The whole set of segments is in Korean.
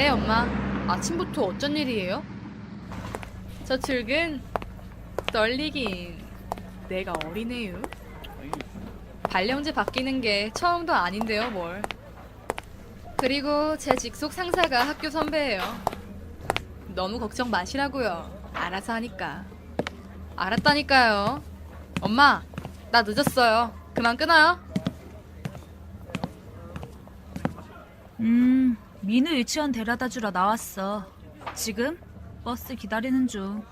네, 엄마. 아침부터 어쩐 일이에요? 저 출근 떨리긴. 내가 어리네요. 발령제 바뀌는 게 처음도 아닌데요, 뭘. 그리고 제 직속 상사가 학교 선배예요. 너무 걱정 마시라고요. 알아서 하니까. 알았다니까요. 엄마, 나 늦었어요. 그만 끊어요. 음, 민우 유치원 데려다 주러 나왔어. 지금 버스 기다리는 중.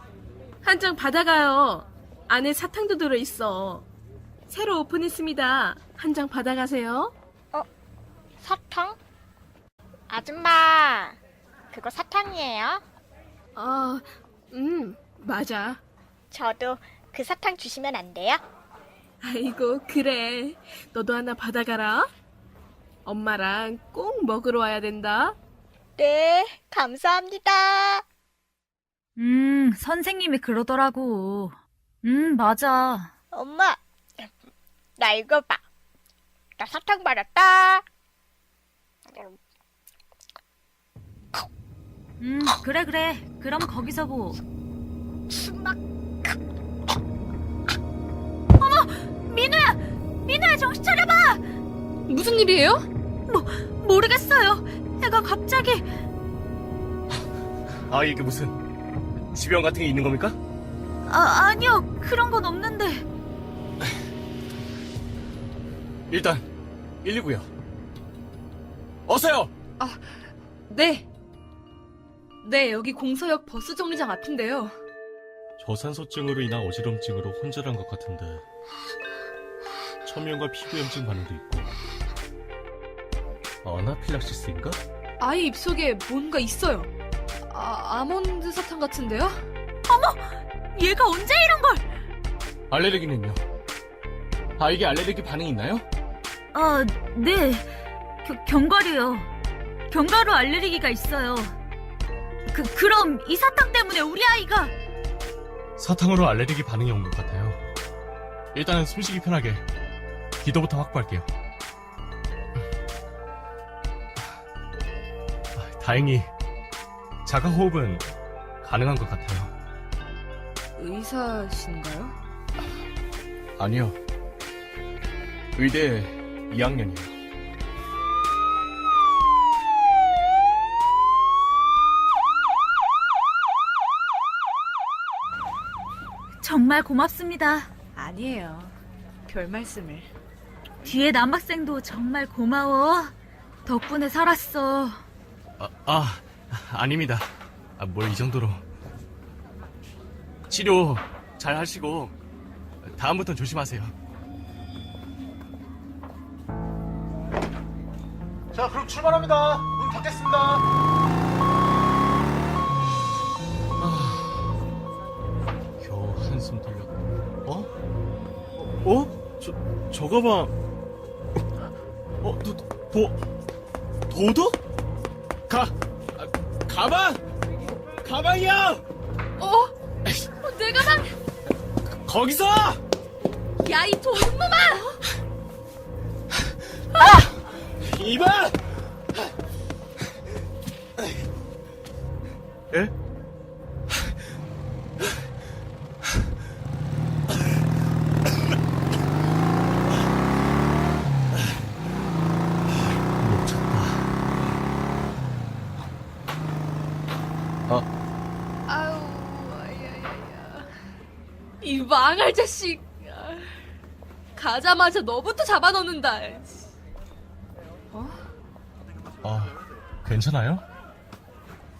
한 장 받아가요. 안에 사탕도 들어있어. 새로 오픈했습니다. 한 장 받아가세요. 사탕? 아줌마, 그거 사탕이에요? 아, 음, 맞아. 저도 그 사탕 주시면 안 돼요? 아이고, 그래. 너도 하나 받아가라. 엄마랑 꼭 먹으러 와야 된다. 네, 감사합니다. 음, 선생님이 그러더라고. 음, 맞아. 엄마, 나 이거 봐. 나 사탕 받았다. 음, 그래, 그래. 그럼 거기서 보. 수박. 민우야! 민우야, 정신 차려봐! 무슨 일이에요? 모르겠어요. 애가 갑자기. 아 이게 무슨 지병 같은 게 있는 겁니까? 아, 아니요. 그런 건 없는데. 일단 119요. 어서요. 네. 네, 여기 공서역 버스 정류장 앞인데요. 저산소증으로 인한 어지럼증으로 혼절한 것 같은데 천명과 피부염증 반응도 있고 어나필락시스인가? 아이 입속에 뭔가 있어요. 아, 아몬드 사탕 같은데요? 얘가 언제 이런 걸? 알레르기는요? 아 이게 알레르기 반응이 있나요? 아, 네. 겨- 견과류요. 견과류 알레르기가 있어요. 그, 그럼 이 사탕 때문에 우리 아이가. 사탕으로 알레르기 반응이 온 것 같아요. 일단은 숨쉬기 편하게 기도부터 확보할게요. 다행히 자가 호흡은 가능한 것 같아요. 의사신가요? 아니요. 의대 2학년이에요. 정말 고맙습니다. 아니에요. 별 말씀을. 뒤에 남학생도 정말 고마워. 덕분에 살았어. 아, 아 아닙니다. 아, 뭘 이 정도로. 치료 잘 하시고 다음부턴 조심하세요. 자, 그럼 출발합니다. 문 닫겠습니다. 겨우 한숨 돌렸. 어? 어? 저, 저 가방. 어, 도, 도, 도도? 가, 아, 가방! 가방이야! 어? 내 가방! 거기서! 야, 이 도둑놈아! 이봐! 예? 아유, 아야야야. 이 망할 자식. 아, 가자마자 너부터 잡아놓는다. 아, 괜찮아요?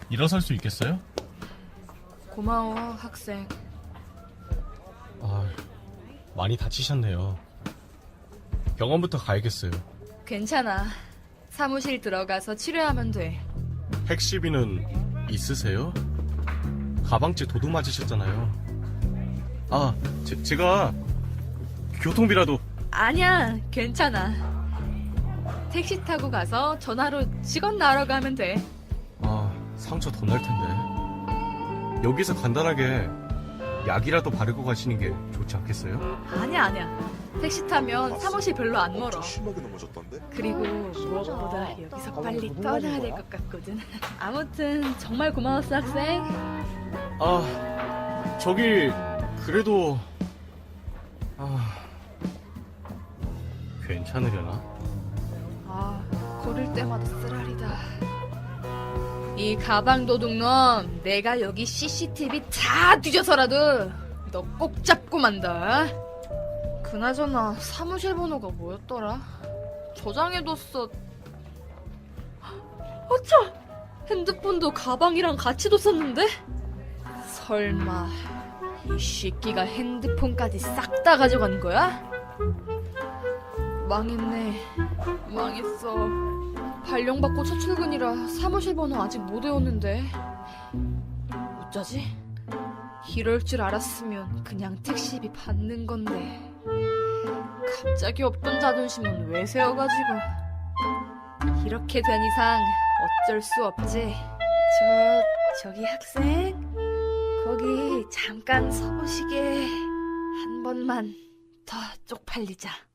일어설 수 있겠어요? 고마워, 학생. 아, 많이 다치셨네요. 병원부터 가야겠어요. 괜찮아. 사무실 들어가서 치료하면 돼. 택시비는 있으세요? 가방째 도둑 맞으셨잖아요. 아, 제, 제가 교통비라도 아니야, 괜찮아. 택시 타고 가서 전화로 직원 나러 가면 돼. 아, 상처 더 날 텐데. 여기서 간단하게 약이라도 바르고 가시는 게 좋지 않겠어요? 아니야, 아니야. 택시 타면 사무실 별로 안 멀어. 심하게 넘어졌던데? 그리고 무엇보다 여기서 빨리 떠나야 될 것 같거든. 아무튼 정말 고마웠어, 학생. 아, 저기 그래도 아 괜찮으려나? 아, 걸을 때마다 쓰라리다. 이 가방 도둑놈, 내가 여기 CCTV 다 뒤져서라도 너 꼭 잡고 만다. 그나저나 사무실 번호가 뭐였더라? 저장해뒀어. 어차! 핸드폰도 가방이랑 같이 뒀었는데? 설마 이 새끼가 핸드폰까지 싹 다 가져간 거야? 망했네. 망했어. 발령받고 첫 출근이라 사무실 번호 아직 못 외웠는데. 어쩌지? 이럴 줄 알았으면 그냥 택시비 받는 건데. 갑자기 없던 자존심은 왜 세워가지고. 이렇게 된 이상 어쩔 수 없지. 저, 저기 학생? 거기 잠깐 서보시게 한 번만 더 쪽팔리자.